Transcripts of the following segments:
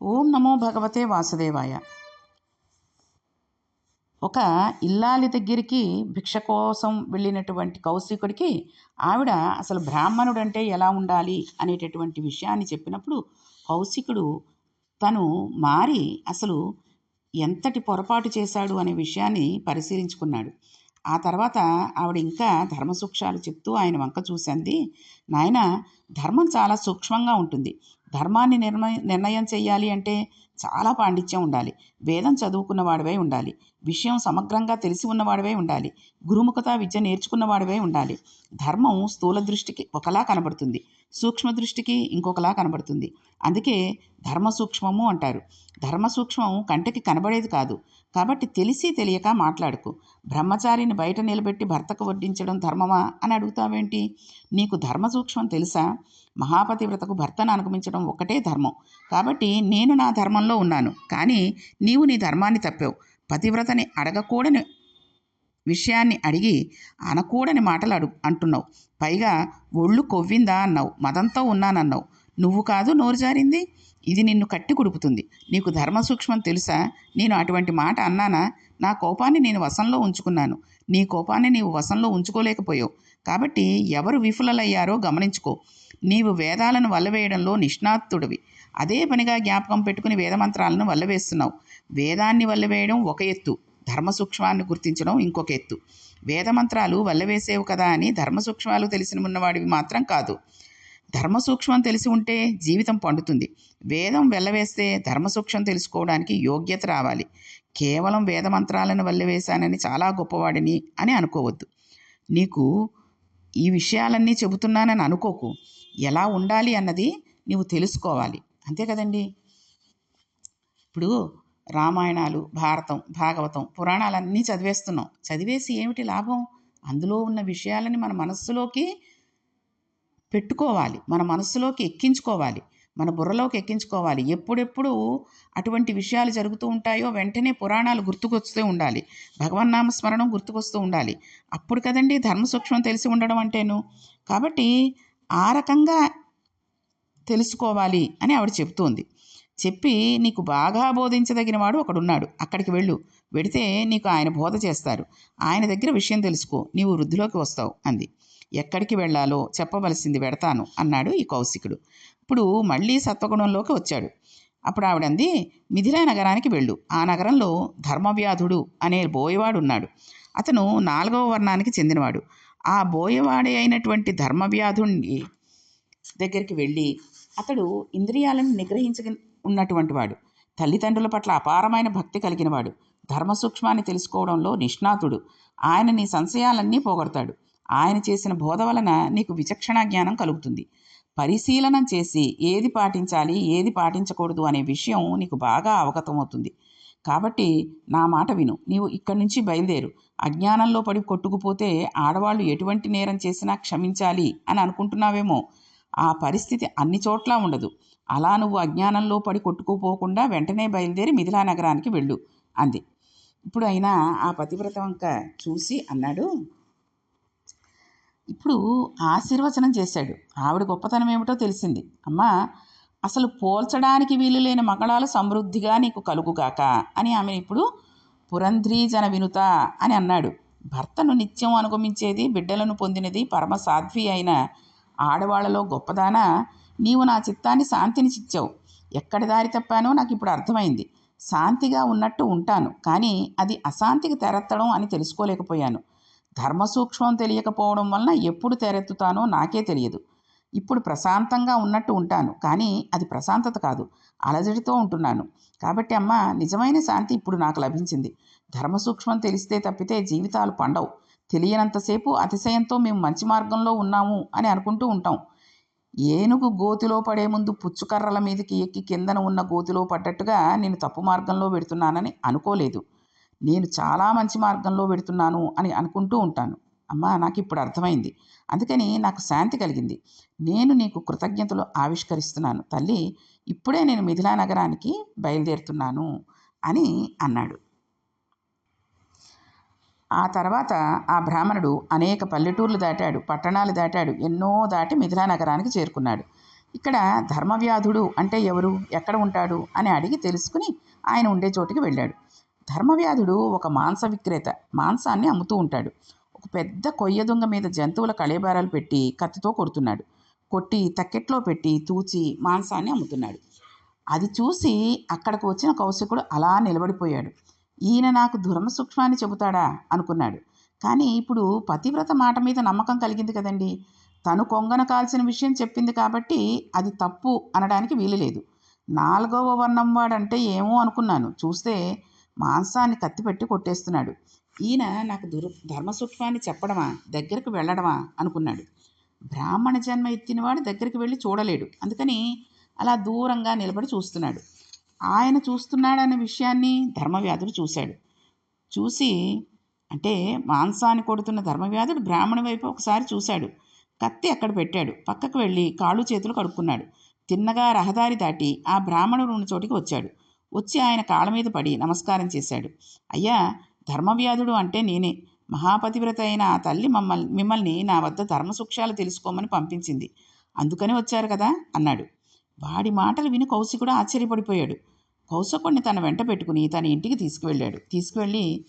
ఓం నమో భగవతే వాసుదేవాయ. ఒక ఇల్లాలి దగ్గరికి భిక్ష కోసం వెళ్ళినటువంటి కౌశికుడికి ఆవిడ అసలు బ్రాహ్మణుడు అంటే ఎలా ఉండాలి అనేటటువంటి విషయాన్ని చెప్పినప్పుడు కౌశికుడు తను మారి అసలు ఎంతటి పొరపాటు చేశాడు అనే విషయాన్ని పరిశీలించుకున్నాడు. ఆ తర్వాత ఆవిడ ఇంకా ధర్మ సూక్ష్మాలు చెప్తూ ఆయన వంక చూసింది నాయన ధర్మం చాలా సూక్ష్మంగా ఉంటుంది. ధర్మాన్ని నిర్ణయ నిర్ణయం చేయాలి అంటే చాలా పాండిత్యం ఉండాలి. వేదం చదువుకున్నవాడివై ఉండాలి. విషయం సమగ్రంగా తెలిసి ఉన్నవాడివై ఉండాలి. గురుముఖత విద్య నేర్చుకున్నవాడివై ఉండాలి. ధర్మం స్థూల దృష్టికి ఒకలా కనబడుతుంది. సూక్ష్మ దృష్టికి ఇంకొకలా కనబడుతుంది. అందుకే ధర్మ సూక్ష్మము అంటారు. ధర్మ సూక్ష్మం కంటికి కనబడేది కాదు. కాబట్టి తెలిసి తెలియక మాట్లాడుకు. బ్రహ్మచారిని బయట నిలబెట్టి భర్తకు వడ్డించడం ధర్మమా అని అడుగుతావేంటి? నీకు ధర్మ సూక్ష్మం తెలుసా? మహాపతివ్రతకు భర్తను అనుగమించడం ఒకటే ధర్మం. కాబట్టి నేను నా ధర్మంలో ఉన్నాను. కానీ నీవు నీ ధర్మాన్ని తప్పావు. పతివ్రతని అడగకూడని విషయాన్ని అడిగి అనకూడని మాటలు అడుగు అంటున్నావు. పైగా ఒళ్ళు కొవ్విందా అన్నావు. మదంతో ఉన్నానన్నావు. నువ్వు కాదు నోరు జారింది. ఇది నిన్ను కట్టి కుడుపుతుంది. నీకు ధర్మ సూక్ష్మం తెలుసా? నేను అటువంటి మాట అన్నానా? నా కోపాన్ని నేను వశంలో ఉంచుకున్నాను. నీ కోపాన్ని నీవు వశంలో ఉంచుకోలేకపోయావు. కాబట్టి ఎవరు విఫలలయ్యారో గమనించుకో. నీవు వేదాలను వల్లవేయడంలో నిష్ణాతుడివి. అదే పనిగా జ్ఞాపకం పెట్టుకుని వేదమంత్రాలను వల్లవేస్తున్నావు వేదాన్ని వల్లవేయడం ఒక ఎత్తు ధర్మ సూక్ష్మాన్ని గుర్తించడం ఇంకొక ఎత్తు. వేదమంత్రాలు వల్లవేసేవు కదా అని ధర్మ సూక్ష్మాలు తెలిసిన ఉన్నవాడివి మాత్రం కాదు. ధర్మ సూక్ష్మం తెలిసి ఉంటే జీవితం పండుతుంది. వేదం వెళ్ళవేస్తే ధర్మ సూక్ష్మం తెలుసుకోవడానికి యోగ్యత రావాలి. కేవలం వేదమంత్రాలను వెళ్ళవేశానని చాలా గొప్పవాడిని అని అనుకోవద్దు. నీకు ఈ విషయాలన్నీ చెబుతున్నానని అనుకోకు. ఎలా ఉండాలి అన్నది నీవు తెలుసుకోవాలి. అంతే కదండి? ఇప్పుడు రామాయణాలు భారతం భాగవతం పురాణాలన్నీ చదివేస్తున్నాం. చదివేసి ఏమిటి లాభం? అందులో ఉన్న విషయాలని మన మనస్సులోకి పెట్టుకోవాలి. మన మనస్సులోకి ఎక్కించుకోవాలి. మన బుర్రలోకి ఎక్కించుకోవాలి. ఎప్పుడెప్పుడు అటువంటి విషయాలు జరుగుతూ ఉంటాయో వెంటనే పురాణాలు గుర్తుకొస్తూ ఉండాలి. భగవన్నామ స్మరణం గుర్తుకొస్తూ ఉండాలి. అప్పుడు కదండి ధర్మ సూక్ష్మం తెలిసి ఉండడం అంటేను. కాబట్టి ఆ రకంగా తెలుసుకోవాలి అని ఆవిడ చెప్తోంది. చెప్పి నీకు బాగా బోధించదగిన వాడు ఒకడున్నాడు. అక్కడికి వెళ్ళు. వెడితే నీకు ఆయన బోధ చేస్తారు. ఆయన దగ్గర విషయం తెలుసుకో. నీవు వృద్ధిలోకి వస్తావు అంది. ఎక్కడికి వెళ్ళాలో చెప్పవలసింది వెడతాను అన్నాడు ఈ కౌశికుడు. ఇప్పుడు మళ్ళీ సత్వగుణంలోకి వచ్చాడు. అప్పుడు ఆవిడంది మిథిలా నగరానికి వెళ్ళు. ఆ నగరంలో ధర్మవ్యాధుడు అనే బోయవాడు ఉన్నాడు అతను నాలుగవ వర్ణానికి చెందినవాడు. ఆ బోయవాడే అయినటువంటి ధర్మవ్యాధుడి దగ్గరికి వెళ్ళి అతడు ఇంద్రియాలను నిగ్రహించ ఉన్నటువంటి వాడు. తల్లిదండ్రుల పట్ల అపారమైన భక్తి కలిగినవాడు ధర్మ సూక్ష్మాన్ని తెలుసుకోవడంలో నిష్ణాతుడు. ఆయన నీ సంశయాలన్నీ పోగొడతాడు. ఆయన చేసిన బోధ వలన నీకు విచక్షణ జ్ఞానం కలుగుతుంది. పరిశీలనం చేసి ఏది పాటించాలి ఏది పాటించకూడదు అనే విషయం నీకు బాగా అవగతమవుతుంది. కాబట్టి నా మాట విను. నీవు ఇక్కడి నుంచి బయలుదేరు. అజ్ఞానంలో పడి కొట్టుకుపోతే ఆడవాళ్ళు ఎటువంటి నేరం చేసినా క్షమించాలి అని అనుకుంటున్నావేమో. ఆ పరిస్థితి అన్ని చోట్ల ఉండదు. అలా నువ్వు అజ్ఞానంలో పడి కొట్టుకుపోకుండా వెంటనే బయలుదేరి మిథిలా నగరానికి వెళ్ళు అంది. ఇప్పుడు అయినా ఆ పతివ్రత వంక చూసి అన్నాడు ఇప్పుడు ఆశీర్వచనం చేశాడు. ఆవిడ గొప్పతనం ఏమిటో తెలిసింది. అమ్మా అసలు పోల్చడానికి వీలు లేని సమృద్ధిగా నీకు కలుగుగాక అని ఆమె ఇప్పుడు పురంధ్రీ జన వినుత అని అన్నాడు. భర్తను నిత్యం అనుగమించేది బిడ్డలను పొందినది పరమ సాధ్వి అయిన ఆడవాళ్ళలో గొప్పదాన? నీవు నా చిత్తాన్ని శాంతిని చిచ్చావు. ఎక్కడి దారి తప్పానో నాకు ఇప్పుడు అర్థమైంది. శాంతిగా ఉన్నట్టు ఉంటాను కానీ అది అశాంతికి తెరెత్తడం అని తెలుసుకోలేకపోయాను. ధర్మ సూక్ష్మం తెలియకపోవడం వలన ఎప్పుడు తెరెత్తుతానో నాకే తెలియదు. ఇప్పుడు ప్రశాంతంగా ఉన్నట్టు ఉంటాను. కానీ అది ప్రశాంతత కాదు. అలజడితో ఉంటున్నాను. కాబట్టి అమ్మ నిజమైన శాంతి ఇప్పుడు నాకు లభించింది. ధర్మ సూక్ష్మం తెలిస్తే తప్పితే జీవితాలు పండవు. తెలియనంతసేపు అతిశయంతో మేము మంచి మార్గంలో ఉన్నాము అని అనుకుంటూ ఉంటాం. ఏనుగు గోతిలో పడే ముందు పుచ్చుకర్రల మీదకి ఎక్కి కిందన ఉన్న గోతిలో పడ్డట్టుగా నేను తప్పు మార్గంలో పెడుతున్నానని అనుకోలేదు. నేను చాలా మంచి మార్గంలో పెడుతున్నాను అని అనుకుంటూ ఉంటాను. అమ్మా నాకు ఇప్పుడు అర్థమైంది. అందుకని నాకు శాంతి కలిగింది. నేను నీకు కృతజ్ఞతలు ఆవిష్కరిస్తున్నాను. తల్లి ఇప్పుడే నేను మిథిలా నగరానికి బయలుదేరుతున్నాను అని అన్నాడు. ఆ తర్వాత ఆ బ్రాహ్మణుడు అనేక పల్లెటూర్లు దాటాడు పట్టణాలు దాటాడు ఎన్నో దాటి మిథిలా నగరానికి చేరుకున్నాడు. ఇక్కడ ధర్మవ్యాధుడు అంటే ఎవరు? ఎక్కడ ఉంటాడు? అని అడిగి తెలుసుకుని ఆయన ఉండే చోటికి వెళ్ళాడు. ధర్మవ్యాధుడు ఒక మాంస విక్రేత మాంసాన్ని అమ్ముతూ ఉంటాడు. ఒక పెద్ద కొయ్య దొంగ మీద జంతువుల కళేబారాలు పెట్టి కత్తితో కొడుతున్నాడు. కొట్టి తక్కెట్లో పెట్టి తూచి మాంసాన్ని అమ్ముతున్నాడు. అది చూసి అక్కడికి వచ్చిన కౌశికుడు అలా నిలబడిపోయాడు. ఈయన నాకు ధర్మ సూక్ష్మాన్ని చెబుతాడా? అనుకున్నాడు. కానీ ఇప్పుడు పతివ్రత మాట మీద నమ్మకం కలిగింది కదండి. తను కొంగన కాల్చిన విషయం చెప్పింది కాబట్టి అది తప్పు అనడానికి వీలు లేదు. నాలుగవ వర్ణం వాడంటే ఏమో అనుకున్నాను. చూస్తే మాంసాన్ని కత్తిపెట్టి కొట్టేస్తున్నాడు. ఈయన నాకు దుర్ ధర్మసూక్ష్మాన్ని చెప్పడమా దగ్గరకు వెళ్ళడమా అనుకున్నాడు. బ్రాహ్మణ జన్మ ఎత్తినవాడు దగ్గరికి వెళ్ళి చూడలేడు. అందుకని అలా దూరంగా నిలబడి చూస్తున్నాడు. ఆయన చూస్తున్నాడనే విషయాన్ని ధర్మవ్యాధుడు చూశాడు. చూసి అంటే మాంసాన్ని కొడుతున్న ధర్మవ్యాధుడు బ్రాహ్మణ వైపు ఒకసారి చూశాడు. కత్తి అక్కడ పెట్టాడు. పక్కకు వెళ్ళి కాళ్ళు చేతులు కడుక్కున్నాడు. తిన్నగా రహదారి దాటి ఆ బ్రాహ్మణుడు ఉన్న చోటికి వచ్చాడు. వచ్చి ఆయన కాళ్ళ మీద పడి నమస్కారం చేశాడు. అయ్యా ధర్మవ్యాధుడు అంటే నేనే. మహాపతివ్రత అయిన ఆ తల్లి మమ్మల్ని మిమ్మల్ని నా వద్ద ధర్మసూక్ష్యాలు తెలుసుకోమని పంపించింది. అందుకని వచ్చారు కదా? అన్నాడు. వాడి మాటలు విని కౌశికుడు ఆశ్చర్యపడిపోయాడు. కౌశకుణ్ణి తన వెంట పెట్టుకుని తన ఇంటికి తీసుకువెళ్ళాడు. తీసుకువెళ్ళి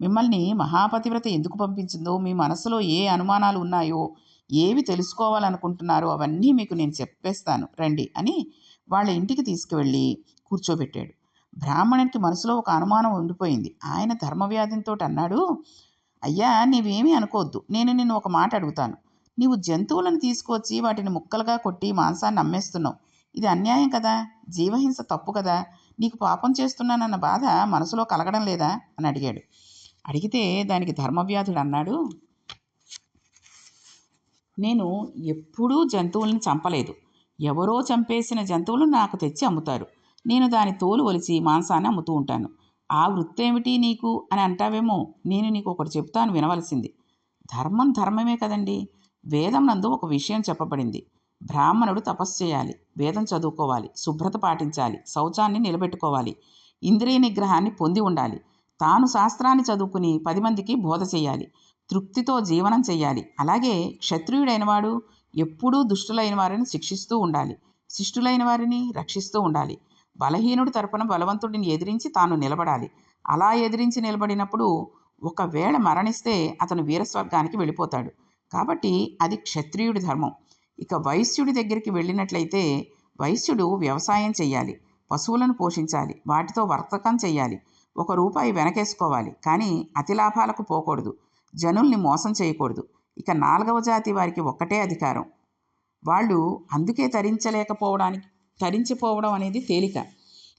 మిమ్మల్ని మహాపతివ్రత ఎందుకు పంపించిందో మీ మనసులో ఏ అనుమానాలు ఉన్నాయో ఏవి తెలుసుకోవాలనుకుంటున్నారో అవన్నీ మీకు నేను చెప్పేస్తాను. రండి అని వాళ్ళ ఇంటికి తీసుకువెళ్ళి కూర్చోబెట్టాడు. బ్రాహ్మణునికి మనసులో ఒక అనుమానం ఉండిపోయింది. ఆయన ధర్మవ్యాధితో అన్నాడు అయ్యా నీవేమీ అనుకోవద్దు. నేను నిన్ను ఒక మాట అడుగుతాను. నీవు జంతువులను తీసుకొచ్చి వాటిని ముక్కలుగా కొట్టి మాంసాన్ని అమ్మేస్తున్నావు. ఇది అన్యాయం కదా? జీవహింస తప్పు కదా? నీకు పాపం చేస్తున్నానన్న బాధ మనసులో కలగడం లేదా అని అడిగాడు. అడిగితే దానికి ధర్మవ్యాధుడు అన్నాడు నేను ఎప్పుడూ జంతువుల్ని చంపలేదు. ఎవరో చంపేసిన జంతువులు నాకు తెచ్చి అమ్ముతారు. నేను దాని తోలు ఒలిచి మాంసాన్ని అమ్ముతూ ఉంటాను. ఆ వృత్తేమిటి నీకు? అని అంటావేమో నేను నీకు ఒకటి చెప్తాను వినవలసింది. ధర్మం ధర్మమే కదండి. వేదం నందు ఒక విషయం చెప్పబడింది. బ్రాహ్మణుడు తపస్సు చేయాలి వేదం చదువుకోవాలి శుభ్రత పాటించాలి శౌచాన్ని నిలబెట్టుకోవాలి ఇంద్రియ నిగ్రహాన్ని పొంది ఉండాలి. తాను శాస్త్రాన్ని చదువుకుని పది మందికి బోధ చేయాలి తృప్తితో జీవనం చేయాలి. అలాగే క్షత్రియుడైన వాడు ఎప్పుడూ దుష్టులైన వారిని శిక్షిస్తూ ఉండాలి శిష్టులైన వారిని రక్షిస్తూ ఉండాలి. బలహీనుడి తరపున బలవంతుడిని ఎదిరించి తాను నిలబడాలి. అలా ఎదిరించి నిలబడినప్పుడు ఒకవేళ మరణిస్తే అతను వీరస్వర్గానికి వెళ్ళిపోతాడు. కాబట్టి అది క్షత్రియుడి ధర్మం. ఇక వైశ్యుడి దగ్గరికి వెళ్ళినట్లయితే వైశ్యుడు వ్యవసాయం చేయాలి పశువులను పోషించాలి. వాటితో వర్తకం చేయాలి ఒక రూపాయి వెనకేసుకోవాలి. కానీ అతి లాభాలకు పోకూడదు. జనుల్ని మోసం చేయకూడదు. ఇక నాలుగవ జాతి వారికి ఒక్కటే అధికారం. వాళ్ళు అందుకే తరించలేకపోవడానికి తరించిపోవడం అనేది తేలిక.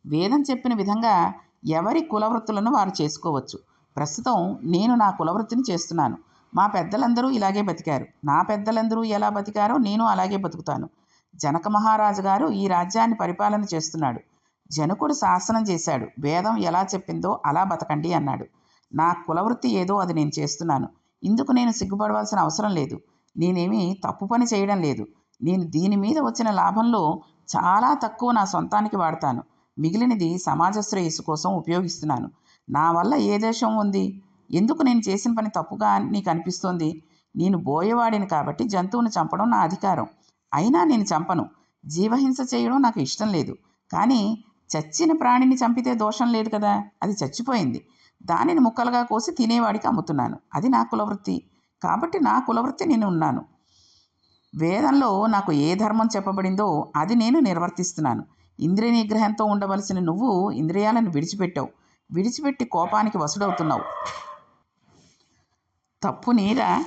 వేదం చెప్పిన విధంగా ఎవరి కులవృత్తులను వారు చేసుకోవచ్చు. ప్రస్తుతం నేను నా కులవృత్తిని చేస్తున్నాను. మా పెద్దలందరూ ఇలాగే బతికారు. నా పెద్దలందరూ ఎలా బతికారో నేను అలాగే బతుకుతాను. జనక మహారాజు గారు ఈ రాజ్యాన్ని పరిపాలన చేస్తున్నాడు. జనకుడు శాసనం చేశాడు. వేదం ఎలా చెప్పిందో అలా బతకండి అన్నాడు. నా కులవృత్తి ఏదో అది నేను చేస్తున్నాను. ఇందుకు నేను సిగ్గుపడవలసిన అవసరం లేదు. నేనేమీ తప్పు పని చేయడం లేదు. నేను దీని మీద వచ్చిన లాభంలో చాలా తక్కువ నా సొంతానికి వాడతాను. మిగిలినది సమాజ శ్రేయస్సు కోసం ఉపయోగిస్తున్నాను. నా వల్ల ఏ దోషం ఉంది? ఎందుకు నేను చేసిన పని తప్పుగా నీకు అనిపిస్తోంది? నేను బోయవాడిని కాబట్టి జంతువుని చంపడం నా అధికారం. అయినా నేను చంపను. జీవహింస చేయడం నాకు ఇష్టం లేదు. కానీ చచ్చిన ప్రాణిని చంపితే దోషం లేదు కదా? అది చచ్చిపోయింది. దానిని ముక్కలుగా కోసి తినేవాడికి అమ్ముతున్నాను. అది నా కులవృత్తి. కాబట్టి నా కులవృత్తి నేను ఉన్నాను. వేదంలో నాకు ఏ ధర్మం చెప్పబడిందో అది నేను నిర్వర్తిస్తున్నాను. ఇంద్రియ నిగ్రహంతో ఉండవలసిన నువ్వు ఇంద్రియాలను విడిచిపెట్టావు. విడిచిపెట్టి కోపానికి వసుడవుతున్నావు తప్పు నీరా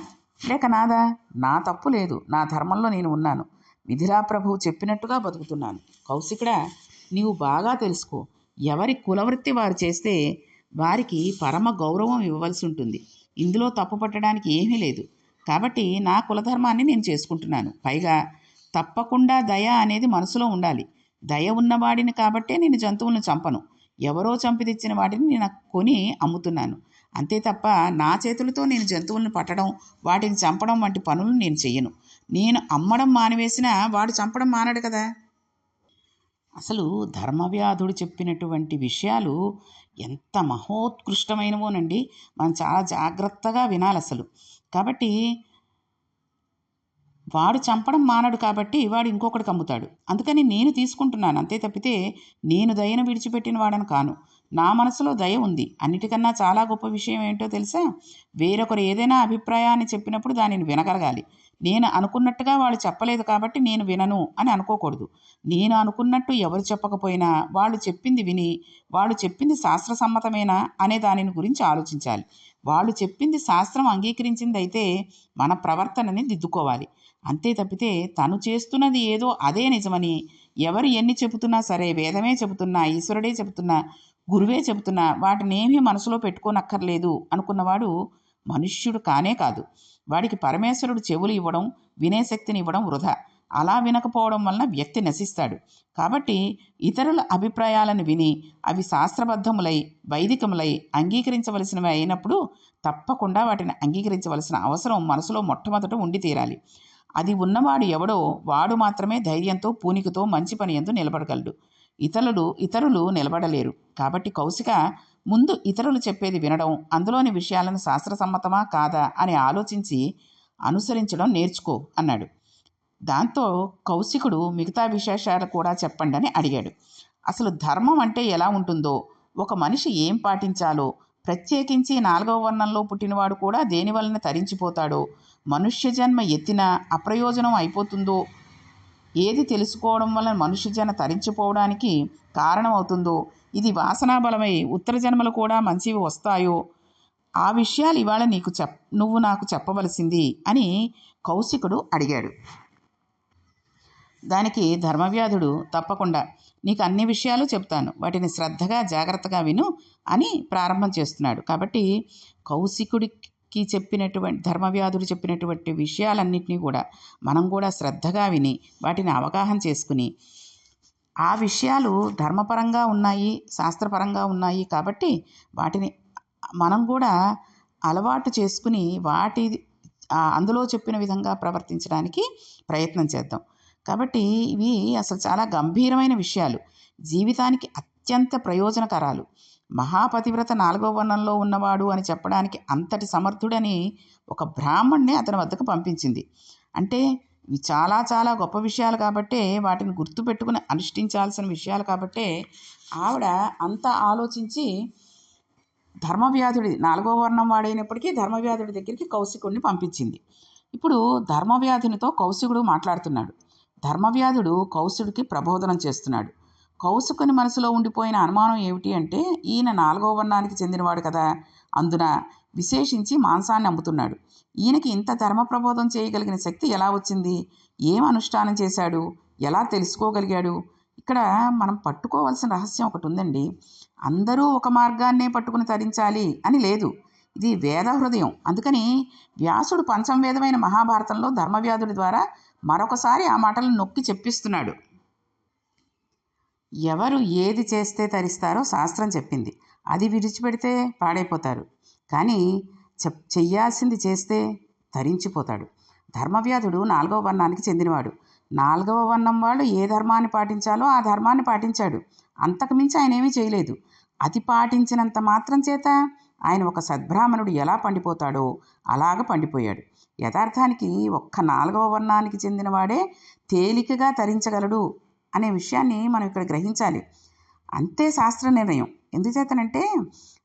లేక నాదా? నా తప్పు లేదు. నా ధర్మంలో నేను ఉన్నాను. మిథిలా ప్రభువు చెప్పినట్టుగా బతుకుతున్నాను. కౌశికుడా నీవు బాగా తెలుసుకో. ఎవరి కులవృత్తి వారు చేస్తే వారికి పరమ గౌరవం ఇవ్వవలసి ఉంటుంది. ఇందులో తప్పు పట్టడానికి ఏమీ లేదు. కాబట్టి నా కులధర్మాన్ని నేను చేసుకుంటున్నాను. పైగా తప్పకుండా దయ అనేది మనసులో ఉండాలి. దయ ఉన్నవాడిని కాబట్టే నేను జంతువులను చంపను. ఎవరో చంపి తెచ్చిన వాటిని నేను కొని అమ్ముతున్నాను. అంతే తప్ప నా చేతులతో నేను జంతువులను పట్టడం వాటిని చంపడం వంటి పనులు నేను చెయ్యను. నేను అమ్మడం మానివేసినా వాడు చంపడం మానడు కదా. అసలు ధర్మవ్యాధుడు చెప్పినటువంటి విషయాలు ఎంత మహోత్కృష్టమైనవోనండి. మనం చాలా జాగ్రత్తగా వినాలి అసలు కాబట్టి వాడు చంపడం మానడు కాబట్టి వాడు ఇంకొకడికి అమ్ముతాడు అందుకని నేను తీసుకుంటున్నాను. అంతే తప్పితే నేను దయను విడిచిపెట్టిన వాడని కాను. నా మనసులో దయ ఉంది. అన్నిటికన్నా చాలా గొప్ప విషయం ఏంటో తెలుసా? వేరొకరు ఏదైనా అభిప్రాయాన్ని చెప్పినప్పుడు దానిని వినగలగాలి. నేను అనుకున్నట్టుగా వాళ్ళు చెప్పలేదు కాబట్టి నేను వినను అని అనుకోకూడదు. నేను అనుకున్నట్టు ఎవరు చెప్పకపోయినా వాళ్ళు చెప్పింది విని వాళ్ళు చెప్పింది శాస్త్రసమ్మతమేనా అనే దానిని గురించి ఆలోచించాలి. వాళ్ళు చెప్పింది శాస్త్రం అంగీకరించింది అయితే మన ప్రవర్తనని దిద్దుకోవాలి. అంతే తప్పితే తను చేస్తున్నది ఏదో అదే నిజమని ఎవరు ఎన్ని చెబుతున్నా సరే వేదమే చెబుతున్నా ఈశ్వరుడే చెబుతున్నా గురువే చెబుతున్నా వాటినేమీ మనసులో పెట్టుకోనక్కర్లేదు అనుకున్నవాడు మనుష్యుడు కానే కాదు. వాడికి పరమేశ్వరుడు చెవులు ఇవ్వడం వినే శక్తిని ఇవ్వడం వృధా. అలా వినకపోవడం వలన వ్యక్తి నశిస్తాడు. కాబట్టి ఇతరుల అభిప్రాయాలను విని అవి శాస్త్రబద్ధములై వైదికములై అంగీకరించవలసినవి అయినప్పుడు తప్పకుండా వాటిని అంగీకరించవలసిన అవసరం మనసులో మొట్టమొదట ఉండి తీరాలి. అది ఉన్నవాడు ఎవడో వాడు మాత్రమే ధైర్యంతో పూనికతో మంచి పని ఎందు నిలబడగలడు. ఇతరులు ఇతరులు నిలబడలేరు. కాబట్టి కౌశిక ముందు ఇతరులు చెప్పేది వినడం అందులోని విషయాలను శాస్త్రసమ్మతమా కాదా అని ఆలోచించి అనుసరించడం నేర్చుకో అన్నాడు. దాంతో కౌశికుడు మిగతా విశేషాలు కూడా చెప్పండి అని అడిగాడు. అసలు ధర్మం అంటే ఎలా ఉంటుందో? ఒక మనిషి ఏం పాటించాలో? ప్రత్యేకించి నాలుగవ వర్ణంలో పుట్టినవాడు కూడా దేని వలన తరించిపోతాడో? మనుష్య జన్మ ఎత్తినా అప్రయోజనం అయిపోతుందో? ఏది తెలుసుకోవడం వలన మనుష్య జన్మ తరించిపోవడానికి కారణమవుతుందో? ఇది వాసనా బలమై ఉత్తర జన్మలు కూడా మంచివి వస్తాయో? ఆ విషయాలు ఇవాళ నీకు చెప్ నువ్వు నాకు చెప్పవలసింది అని కౌశికుడు అడిగాడు. దానికి ధర్మవ్యాధుడు తప్పకుండా నీకు అన్ని విషయాలు చెప్తాను. వాటిని శ్రద్ధగా జాగ్రత్తగా విను అని ప్రారంభం చేస్తున్నాడు. కాబట్టి కౌశికుడికి చెప్పినటువంటి ధర్మవ్యాధుడు చెప్పినటువంటి విషయాలన్నింటినీ కూడా మనం కూడా శ్రద్ధగా విని వాటిని అవగాహన చేసుకుని ఆ విషయాలు ధర్మపరంగా ఉన్నాయి శాస్త్రపరంగా ఉన్నాయి కాబట్టి వాటిని మనం కూడా అలవాటు చేసుకుని వాటి అందులో చెప్పిన విధంగా ప్రవర్తించడానికి ప్రయత్నం చేద్దాం. కాబట్టి ఇవి అసలు చాలా గంభీరమైన విషయాలు. జీవితానికి అత్యంత ప్రయోజనకరాలు. మహాపతివ్రత నాలుగో వర్ణంలో ఉన్నవాడు అని చెప్పడానికి అంతటి సమర్థుడని ఒక బ్రాహ్మణ్ణి అతని వద్దకు పంపించింది. అంటే ఇవి చాలా చాలా గొప్ప విషయాలు కాబట్టే వాటిని గుర్తుపెట్టుకుని అనుష్ఠించాల్సిన విషయాలు కాబట్టే ఆవిడ అంత ఆలోచించి ధర్మవ్యాధుడి నాలుగో వర్ణం వాడైనప్పటికీ ధర్మవ్యాధుడి దగ్గరికి కౌశికుడిని పంపించింది. ఇప్పుడు ధర్మవ్యాధునితో కౌశికుడు మాట్లాడుతున్నాడు. ధర్మవ్యాధుడు కౌశుడికి ప్రబోధనం చేస్తున్నాడు. కౌసుకుని మనసులో ఉండిపోయిన అనుమానం ఏమిటి అంటే ఈయన నాలుగో వర్ణానికి చెందినవాడు కదా. అందున విశేషించి మాంసాన్ని అమ్ముతున్నాడు. ఈయనకి ఇంత ధర్మ ప్రబోధం చేయగలిగిన శక్తి ఎలా వచ్చింది? ఏం అనుష్ఠానం చేశాడు? ఎలా తెలుసుకోగలిగాడు? ఇక్కడ మనం పట్టుకోవాల్సిన రహస్యం ఒకటి ఉందండి. అందరూ ఒక మార్గాన్నే పట్టుకుని తరించాలి అని లేదు. ఇది వేద హృదయం. అందుకని వ్యాసుడు పంచంవేదమైన మహాభారతంలో ధర్మవ్యాధుడి ద్వారా మరొకసారి ఆ మాటలు నొక్కి చెప్పిస్తున్నాడు. ఎవరు ఏది చేస్తే తరిస్తారో శాస్త్రం చెప్పింది. అది విడిచిపెడితే పాడైపోతారు. కానీ చెప్ చెయ్యాల్సింది చేస్తే తరించిపోతాడు. ధర్మవ్యాధుడు నాలుగవ వర్ణానికి చెందినవాడు. నాలుగవ వర్ణం వాళ్ళు ఏ ధర్మాన్ని పాటించాలో ఆ ధర్మాన్ని పాటించాడు. అంతకుమించి ఆయన ఏమీ చేయలేదు. అది పాటించినంత మాత్రం చేత ఆయన ఒక సద్బ్రాహ్మణుడు ఎలా పండిపోతాడో అలాగ పండిపోయాడు. యథార్థానికి ఒక్క నాలుగవ వర్ణానికి చెందినవాడే తేలికగా తరించగలడు అనే విషయాన్ని మనం ఇక్కడ గ్రహించాలి. అంతే శాస్త్ర నిర్ణయం. ఎందుచేతనంటే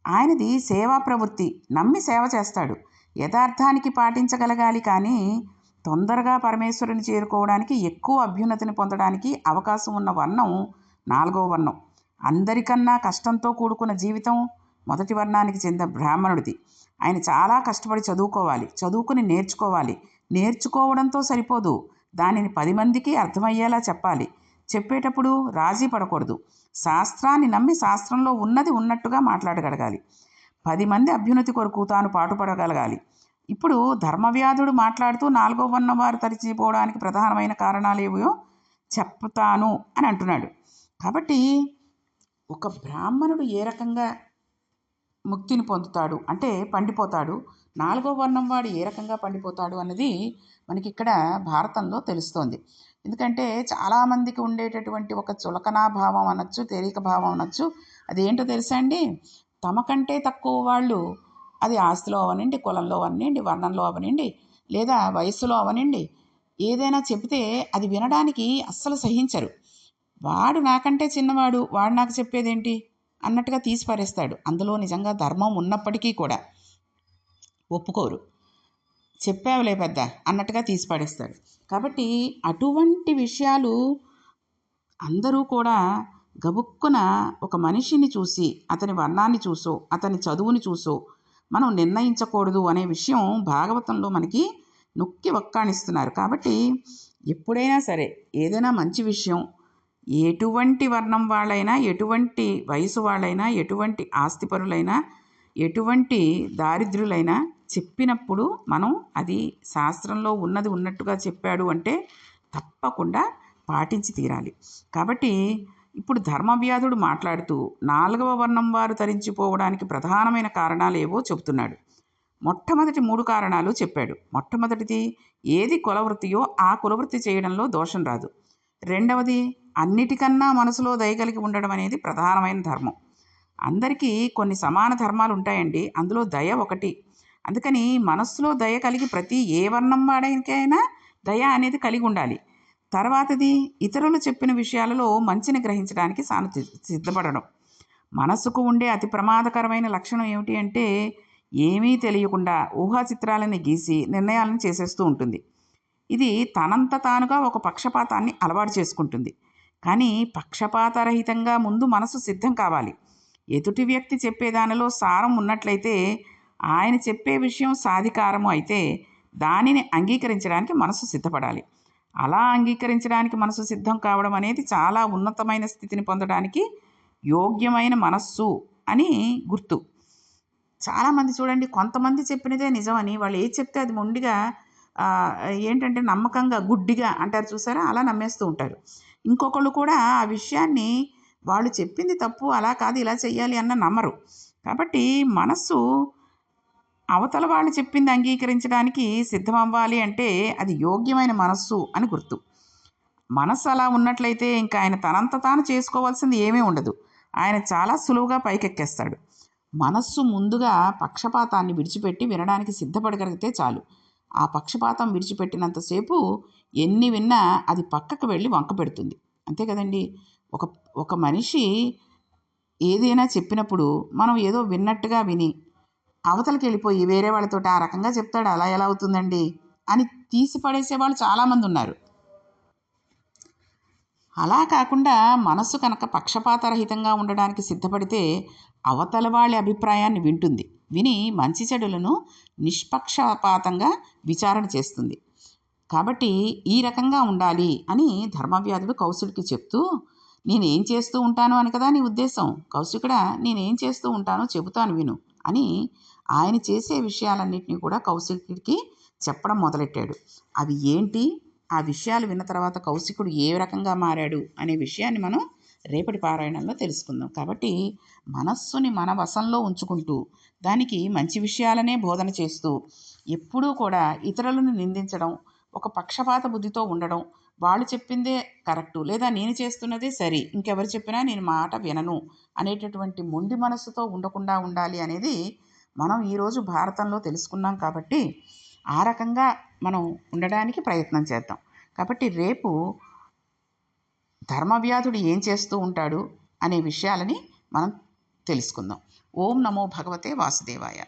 ఆయనది సేవా ప్రవృత్తి నమ్మి సేవ చేస్తాడు. యథార్థానికి పాటించగలగాలి కానీ తొందరగా పరమేశ్వరుని చేరుకోవడానికి ఎక్కువ అభ్యున్నతిని పొందడానికి అవకాశం ఉన్న వర్ణం నాలుగవ వర్ణం. అందరికన్నా కష్టంతో కూడుకున్న జీవితం మొదటి వర్ణానికి చెందిన బ్రాహ్మణుడిది. ఆయన చాలా కష్టపడి చదువుకోవాలి. చదువుకుని నేర్చుకోవాలి. నేర్చుకోవడంతో సరిపోదు. దానిని పది మందికి అర్థమయ్యేలా చెప్పాలి. చెప్పేటప్పుడు రాజీ పడకూడదు. శాస్త్రాన్ని నమ్మి శాస్త్రంలో ఉన్నది ఉన్నట్టుగా మాట్లాడగలగాలి. పది మంది అభ్యున్నతి కొరకు తాను పాటుపడగలగాలి. ఇప్పుడు ధర్మవ్యాధుడు మాట్లాడుతూ నాలుగో వన్న వారు తరిచిపోవడానికి ప్రధానమైన కారణాలు ఏవో చెప్తాను అని అంటున్నాడు. కాబట్టి ఒక బ్రాహ్మణుడు ఏ రకంగా ముక్తిని పొందుతాడు. అంటే పండిపోతాడు. నాలుగో వర్ణం వాడు ఏ రకంగా పండిపోతాడు అన్నది మనకి ఇక్కడ భారతంలో తెలుస్తోంది. ఎందుకంటే చాలామందికి ఉండేటటువంటి ఒక చులకనా భావం అనొచ్చు తేలిక భావం అనొచ్చు. అదేంటో తెలుసా అండి? తమకంటే తక్కువ వాళ్ళు అది ఆస్తిలో అవనండి కులంలో అవనండి వర్ణంలో అవనండి లేదా వయస్సులో అవనండి ఏదైనా చెబితే అది వినడానికి అస్సలు సహించరు. వాడు నాకంటే చిన్నవాడు వాడు నాకు చెప్పేదేంటి? అన్నట్టుగా తీసి పారేస్తాడు అందులో నిజంగా ధర్మం ఉన్నప్పటికీ కూడా ఒప్పుకోరు. చెప్పావులే పెద్ద అన్నట్టుగా తీసి పాడేస్తాడు కాబట్టి అటువంటి విషయాలు అందరూ కూడా గబుక్కున ఒక మనిషిని చూసి అతని వర్ణాన్ని చూసో అతని చదువుని చూసో మనం నిర్ణయించకూడదు అనే విషయం భాగవతంలో మనకి నొక్కి ఒక్కాణిస్తున్నారు కాబట్టి ఎప్పుడైనా సరే ఏదైనా మంచి విషయం ఎటువంటి వర్ణం వాళ్ళైనా ఎటువంటి వయసు వాళ్ళైనా ఎటువంటి ఆస్తిపరులైనా ఎటువంటి దారిద్ర్యులైనా చెప్పినప్పుడు మనం అది శాస్త్రంలో ఉన్నది ఉన్నట్టుగా చెప్పాడు అంటే తప్పకుండా పాటించి తీరాలి. కాబట్టి ఇప్పుడు ధర్మవ్యాధుడు మాట్లాడుతూ నాలుగవ వర్ణం వారు తరించిపోవడానికి ప్రధానమైన కారణాలు ఏవో చెబుతున్నాడు. మొట్టమొదటి మూడు కారణాలు చెప్పాడు. మొట్టమొదటిది ఏది కులవృత్తియో ఆ కులవృత్తి చేయడంలో దోషం రాదు. రెండవది అన్నిటికన్నా మనసులో దయ కలిగి ఉండడం అనేది ప్రధానమైన ధర్మం. అందరికీ కొన్ని సమాన ధర్మాలు ఉంటాయండి. అందులో దయ ఒకటి. అందుకని మనస్సులో దయ కలిగి ప్రతి ఏ వర్ణం వాడికైనా దయ అనేది కలిగి ఉండాలి. తర్వాతది ఇతరులు చెప్పిన విషయాలలో మంచిని గ్రహించడానికి సాను సిద్ధపడడం. మనస్సుకు ఉండే అతి ప్రమాదకరమైన లక్షణం ఏమిటి అంటే ఏమీ తెలియకుండా ఊహా చిత్రాలని గీసి నిర్ణయాలను చేసేస్తూ ఉంటుంది. ఇది తనంత తానుగా ఒక పక్షపాతాన్ని అలవాటు చేసుకుంటుంది. కానీ పక్షపాతరహితంగా ముందు మనసు సిద్ధం కావాలి. ఎదుటి వ్యక్తి చెప్పేదానిలో సారం ఉన్నట్లయితే ఆయన చెప్పే విషయం సాధికారము అయితే దానిని అంగీకరించడానికి మనసు సిద్ధపడాలి. అలా అంగీకరించడానికి మనసు సిద్ధం కావడం అనేది చాలా ఉన్నతమైన స్థితిని పొందడానికి యోగ్యమైన మనస్సు అని గుర్తు. చాలామంది చూడండి కొంతమంది చెప్పినదే నిజమని వాళ్ళు ఏది చెప్తే అది మొండిగా ఏంటంటే నమ్మకంగా గుడ్డిగా అంటారు చూసారా? అలా నమ్మేస్తూ ఉంటారు. ఇంకొకళ్ళు కూడా ఆ విషయాన్ని వాళ్ళు చెప్పింది తప్పు అలా కాదు ఇలా చెయ్యాలి అన్న నమ్మరు. కాబట్టి మనస్సు అవతల వాళ్ళు చెప్పింది అంగీకరించడానికి సిద్ధమవ్వాలి అంటే అది యోగ్యమైన మనస్సు అని గుర్తు. మనస్సు అలా ఉన్నట్లయితే ఇంకా ఆయన తనంత తాను చేసుకోవాల్సింది ఏమీ ఉండదు. ఆయన చాలా సులువుగా పైకెక్కేస్తాడు. మనస్సు ముందుగా పక్షపాతాన్ని విడిచిపెట్టి వినడానికి సిద్ధపడగలిగితే చాలు. ఆ పక్షపాతం విడిచిపెట్టినంతసేపు ఎన్ని విన్నా అది పక్కకు వెళ్ళి వంక పెడుతుంది. అంతే కదండి? ఒక ఒక మనిషి ఏదైనా చెప్పినప్పుడు మనం ఏదో విన్నట్టుగా విని అవతలకి వెళ్ళిపోయి వేరే వాళ్ళతో ఆ రకంగా చెప్తాడు అలా ఎలా అవుతుందండి? అని తీసి పడేసే వాళ్ళు చాలామంది ఉన్నారు. అలా కాకుండా మనస్సు కనుక పక్షపాతరహితంగా ఉండడానికి సిద్ధపడితే అవతల వాళ్ళ అభిప్రాయాన్ని వింటుంది. విని మంచి చెడులను నిష్పక్షపాతంగా విచారణ చేస్తుంది. కాబట్టి ఈ రకంగా ఉండాలి అని ధర్మవ్యాధుడు కౌశుడికి చెప్తూ నేనేం చేస్తూ ఉంటాను అని కదా నీ ఉద్దేశం? కౌశికుడా నేనేం చేస్తూ ఉంటానో చెబుతాను విను అని ఆయన చేసే విషయాలన్నింటినీ కూడా కౌశికుడికి చెప్పడం మొదలెట్టాడు. అవి ఏంటి? ఆ విషయాలు విన్న తర్వాత కౌశికుడు ఏ రకంగా మారాడు అనే విషయాన్ని మనం రేపటి పారాయణంలో తెలుసుకుందాం. కాబట్టి మనస్సుని మన వశంలో ఉంచుకుంటూ దానికి మంచి విషయాలనే బోధన చేస్తూ ఎప్పుడూ కూడా ఇతరులను నిందించడం ఒక పక్షపాత బుద్ధితో ఉండడం వాళ్ళు చెప్పిందే కరెక్టు లేదా నేను చేస్తున్నదే సరి ఇంకెవరు చెప్పినా నేను మాట వినను అనేటటువంటి మొండి మనస్సుతో ఉండకుండా ఉండాలి అనేది మనం ఈరోజు భారతంలో తెలుసుకున్నాం కాబట్టి ఆ రకంగా మనం ఉండడానికి ప్రయత్నం చేద్దాం. కాబట్టి రేపు ధర్మవ్యాధుడు ఏం చేస్తూ ఉంటాడు అనే విషయాలని మనం తెలుసుకుందాం. ఓం నమో భగవతే వాసుదేవాయ.